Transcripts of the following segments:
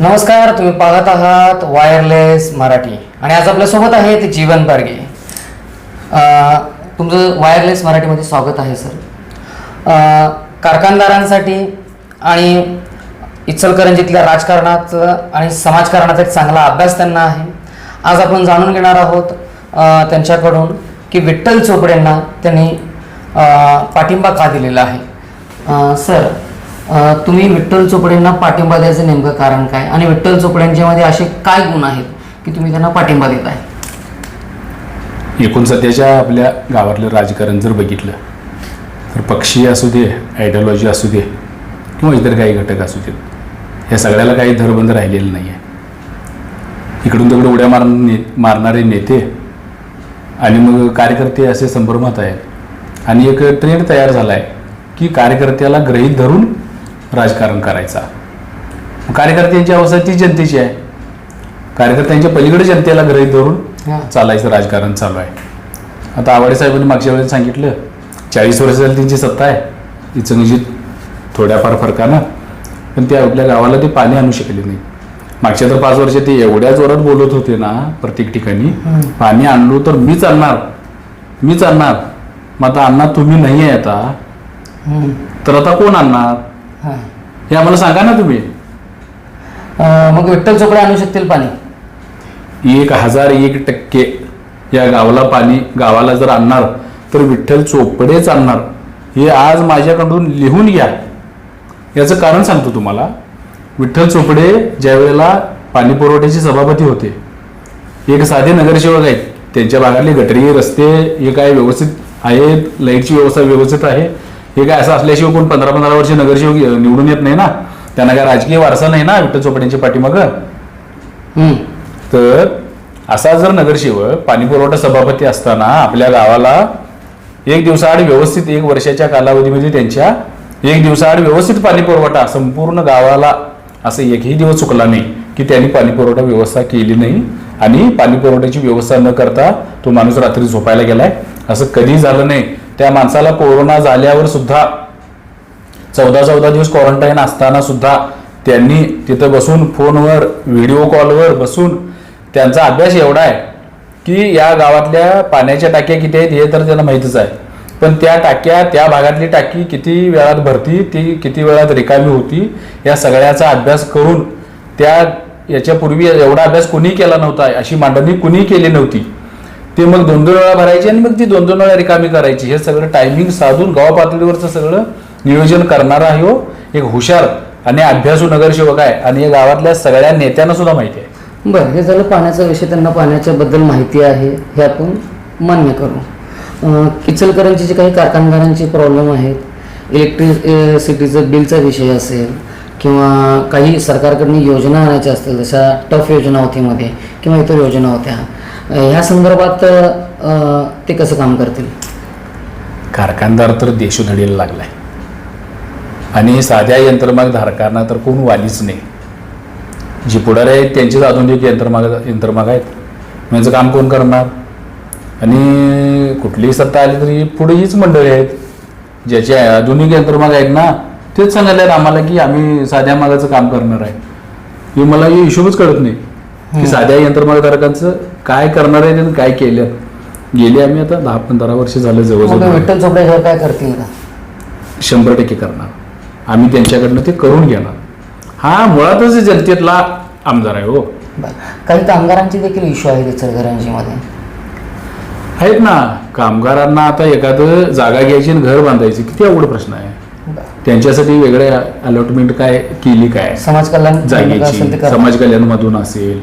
नमस्कार तुम्ही पाहत आहात वायरलेस मराठी. आणि आज आपल्यासोबत आहेत जीवन बारगे तुमचं वायरलेस मराठीमध्ये स्वागत आहे सर. कारखानदारांसाठी आणि इचलकरंजीतल्या राजकारणाचं आणि समाजकारणाचा एक चांगला अभ्यास त्यांना आहे. आज आपण जाणून घेणार आहोत त्यांच्याकडून की विठ्ठल चोपडेंना त्यांनी पाठिंबा का दिलेला आहे. सर तुम्ही विठ्ठल चोपडेंना पाठिंबा द्यायचं नेमकं कारण काय? आणि विठ्ठल चोपड्यांच्यामध्ये असे काय गुण आहेत की तुम्ही त्यांना पाठिंबा देत आहे? एकूण सध्याच्या आपल्या गावातलं राजकारण जर बघितलं तर पक्षी असू दे आयडियॉलॉजी असू दे किंवा इतर काही घटक असू देत ह्या सगळ्याला काही धरबंद राहिलेलं नाही आहे इकडून तिकडे उड्या मार ने मारणारे नेते आणि मग कार्यकर्ते असे संभ्रमात आहेत. आणि एक ट्रेंड तयार झाला आहे की कार्यकर्त्याला ग्रहीत धरून राजकारण करायचा. कार्यकर्त्यांची अवस्था ती जनतेची आहे. कार्यकर्त्यांच्या पलीकडे जनतेला ग्रहीत धरून चालायचं राजकारण चालू आहे. आता आवाडे साहेबांनी मागच्या वेळेस सांगितलं चाळीस वर्ष झाली त्यांची सत्ता आहे. इचलकरंजीत थोड्याफार फरकानं पण ते आपल्या गावाला ते पाणी आणू शकले नाही. मागच्या तर पाच वर्ष ते एवढ्या जोरात बोलत होते ना प्रत्येक ठिकाणी पाणी आणलो तर मीच आणणार मीच आणणार मग आता आणणार तुम्ही नाही आहे आता. तर आता कोण आणणार? हां. हे आम्हाला सांगा ना तुम्ही. मग विठ्ठल चोपडे आणू शकतील पाणी? एक हजार एक टक्के या गावाला पाणी गावाला जर आणणार तर विठ्ठल चोपडेच आणणार. हे आज माझ्याकडून लिहून घ्या. याचं कारण सांगतो तुम्हाला. विठ्ठल चोपडे ज्या वेळेला पाणी पुरवठ्याचे सभापती होते एक साधे नगरसेवक आहेत. त्यांच्या भागातले गटरी रस्ते हे काय व्यवस्थित आहेत लाईटची व्यवस्था व्यवस्थित आहे. हे काय असं असल्याशिवाय कोण पंधरा पंधरा वर्ष नगरसेवक निवडून येत नाही ना? त्यांना काय राजकीय वारसा नाही ना विठ्ठल चोपड्यांच्या पाठीमागं. तर असा जर नगरसेवक पाणी पुरवठा सभापती असताना आपल्या गावाला एक दिवसाआड व्यवस्थित एक वर्षाच्या कालावधीमध्ये त्यांच्या एक दिवसाआड व्यवस्थित पाणी पुरवठा संपूर्ण गावाला असं एकही दिवस चुकला नाही की त्यांनी पाणी पुरवठा व्यवस्था केली नाही आणि पाणी पुरवठ्याची व्यवस्था न करता तो माणूस रात्री झोपायला गेलाय. असं कधी झालं नाही. त्या माणसाला कोरोना झाल्यावर सुद्धा चौदा चौदा दिवस क्वारंटाईन असताना सुद्धा त्यांनी तिथं बसून फोनवर व्हिडिओ कॉलवर बसून त्यांचा अभ्यास एवढा आहे की या गावातल्या पाण्याच्या टाक्या किती आहेत हे तर त्यांना माहीतच आहे. पण त्या टाक्या त्या भागातली टाकी किती वेळात भरती ती किती वेळात रिकामी होती या सगळ्याचा अभ्यास करून त्या याच्यापूर्वी एवढा अभ्यास कुणी केला नव्हता अशी मांडणी कुणी केली नव्हती. ते मग दोन दोन वेळा भरायची आणि मग ती दोन दोन वेळा रिकामी करायची. हे सगळं टायमिंग साधून गाव पातळीवरचं सगळं नियोजन करणारा आहे हो एक हुशार आणि अभ्यासू नगरसेवक आहे. आणि या गावातल्या सगळ्या नेत्यांना सुद्धा माहिती आहे. बरं हे झालं पाण्याचा विषय. त्यांना पाण्याच्या बद्दल माहिती आहे. हे आपण मान्य करू. किचलकरांची जे काही कारखानदारांचे प्रॉब्लेम आहेत इलेक्ट्रिसिटीचं बिलचा विषय असेल किंवा काही सरकारकडून योजना आणायच्या असतील जशा टफ योजना होती मध्ये किंवा इतर योजना होत्या ह्या संदर्भात ते कसं काम करतील? कारखानदार तर देशोधडीला लागलाय. आणि साध्या यंत्रमाग धारकांना तर कोण वालीच नाही. जी पुढारी आहेत त्यांचीच आधुनिक यंत्रमाग यंत्रमाग आहेत. यांचं काम कोण करणार? आणि कुठलीही सत्ता आली तरी पुढे हीच मंडळी आहेत. ज्याचे आधुनिक यंत्रमाग आहेत ना तेच सांगायला आहेत आम्हाला की आम्ही साध्या मागाचं काम करणार आहे. हे मला हे हिशोबच कळत नाही. की साध्या यंत्रमागधारकांचं काय करणार आहे आणि काय केलं? गेली आम्ही आता दहा पंधरा वर्ष झालं जवळजवळ. विठ्ठल चोपडे ह्यावर काय करतील का? शंभर टक्के करणार. आम्ही त्यांच्याकडनं ते करून घेणार. हा मुळातच जनतेतला आमदार आहे हो. बरं. काही कामगारांचे देखील इश्यू आहेत इचलकरंजीमध्ये आहेत ना. कामगारांना आता एखादं जागा घ्यायची आणि घर बांधायची किती अवघड प्रश्न आहे. बरं. त्यांच्यासाठी वेगळे अलॉटमेंट काय केली काय? समाज कल्याण असेल ते जागेची करा. समाज कल्याणमधून असेल.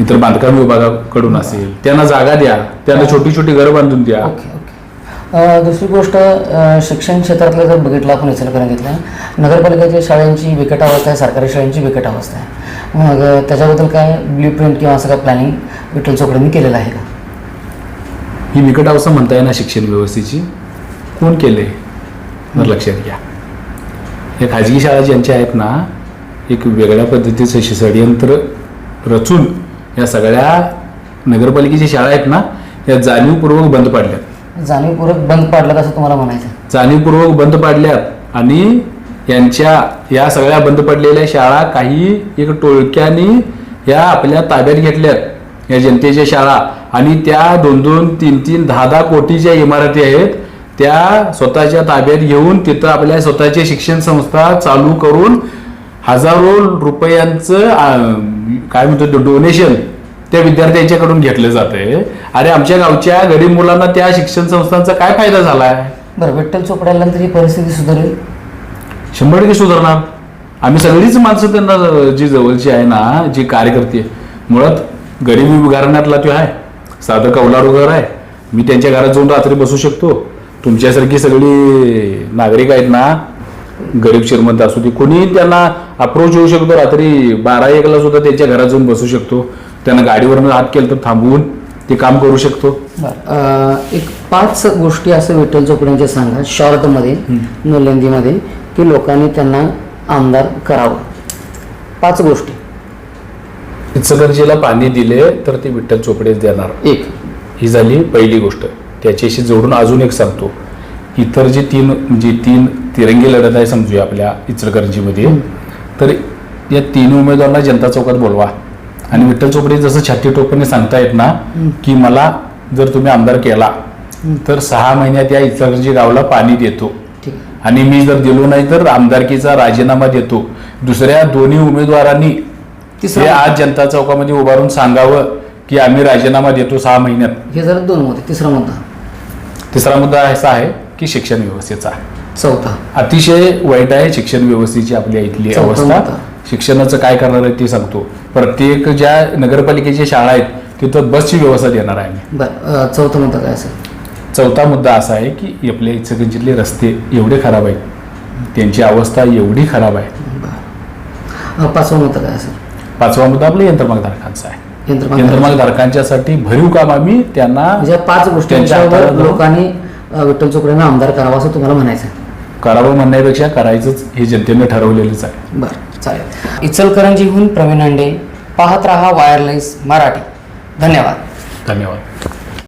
इतर बांधकाम विभागाकडून असेल. त्यांना जागा द्या. त्यांना छोटी छोटी घरं बांधून द्या. Okay okay. अ, दुसरी गोष्ट शिक्षण क्षेत्रातलं जर बघितलं आपण इचलकरंजीतल्या नगरपालिकेच्या शाळांची बिकट अवस्था आहे सरकारी शाळांची बिकट अवस्था आहे. मग त्याच्याबद्दल काय ब्ल्यू प्रिंट किंवा असं काय प्लॅनिंग विठ्ठल चोपडेंनी केलेलं आहे का? ही बिकट अवस्था म्हणता येणार शिक्षण व्यवस्थेची. कोण केले तर लक्षात घ्या. या खाजगी शाळा ज्यांच्या आहेत ना एक वेगळ्या पद्धतीचं षडयंत्र रचून या सगळ्या नगरपालिकेच्या शाळा आहेत ना या जाणीवपूर्वक बंद पाडल्यात जाणीवपूर्वक बंद पाडलं असं तुम्हाला म्हणायचं. जाणीवपूर्वक बंद पाडल्यात आणि यांच्या या सगळ्या बंद पडलेल्या शाळा काही एक टोळक्याने या आपल्या ताब्यात घेतल्यात या जनतेच्या शाळा आणि त्या दोन दोन तीन तीन दहा दहा कोटीच्या इमारती आहेत त्या स्वतःच्या ताब्यात घेऊन तिथं आपल्या स्वतःचे शिक्षण संस्था चालू करून हजारो रुपयांचं काय म्हणतो डोनेशन त्या विद्यार्थ्यांच्याकडून घेतलं जातंय. अरे आमच्या गावच्या गरीब मुलांना त्या शिक्षण संस्थांचा काय फायदा झालाय? बरं विठ्ठल चोपड्यानंतर ही परिस्थिती सुधारेल? शंभर टक्के सुधारणार. आम्ही सगळीच माणसं त्यांना जी जवळची आहे ना जी कार्यकर्ते मुळात गरीबी घराण्यातला तो आहे. साधं कौलारू घर आहे. मी त्यांच्या घरात जाऊन रात्री बसू शकतो. तुमच्यासारखी सगळी नागरिक आहेत ना गरीब श्रीमंत असू दे कोणी त्यांना अप्रोच होऊ शकतो. रात्री बारा एकला सुद्धा त्यांच्या घरात जाऊन बसू शकतो. त्यांना गाडीवरनं हात केलं तर थांबवून ते काम करू शकतो. एक पाच गोष्टी असं विठ्ठल चोपड्यांच्या सांगा. शॉर्टमध्ये नोलेंदीमध्ये की लोकांनी त्यांना आमदार करावं. पाच गोष्टी. इचलकरंजीला पाणी दिले तर ते विठ्ठल चोपडेच देणार. एक. ही झाली पहिली गोष्ट. त्याच्याशी जोडून अजून एक सांगतो. इतर जे तीन जे तीन तिरंगी लढत आहे समजूया आपल्या इचलकरंजीमध्ये. तर या तीन उमेदवारांना जनता चौकात बोलवा. आणि विठ्ठल चोपडे जसं छाती टोपणे सांगतायत ना की मला जर तुम्ही आमदार केला तर सहा महिन्यात या इचलकरंजी गावाला पाणी देतो. आणि मी जर दिलो नाही तर आमदारकीचा राजीनामा देतो. दुसऱ्या दोन्ही उमेदवारांनी हे तिसरा आज जनता चौकामध्ये उभारून सांगावं की आम्ही राजीनामा देतो सहा महिन्यात. हे जरा दोन मुद्दे तिसरा मुद्दा. तिसरा मुद्दा असा आहे की शिक्षण व्यवस्थेचा चौथा. अतिशय वाईट आहे शिक्षण व्यवस्थेची आपल्या इथली अवस्था. शिक्षणाचं काय करणार आहे ते सांगतो. प्रत्येक ज्या नगरपालिकेच्या शाळा आहेत तिथं बसची व्यवस्था देणार आहे बरं अं, चौथा मुद्दा काय असेल? चौथा मुद्दा असा आहे की आपल्या इचलकरंजीतले रस्ते एवढे खराब आहेत. त्यांची अवस्था एवढी खराब आहे. पाचवा मुद्दा काय असेल? पाचवा मुद्दा आपल्या यंत्रमागधारकांचा आहे. यंत्रमाग यंत्रमागधारकांसाठी भरीव काम आम्ही त्यांना म्हणजे पाच जाऊन- लोकांनी विठ्ठल चोपड्यांना आमदार करावा असं तुम्हाला म्हणायचं आहे. करावं म्हणण्यापेक्षा करायचंच हे जनतेने ठरवलेलंच आहे. बरं चालेल. इचलकरंजीहून प्रवीण अंडे पाहत रहा वायरलेस मराठी. धन्यवाद. धन्यवाद.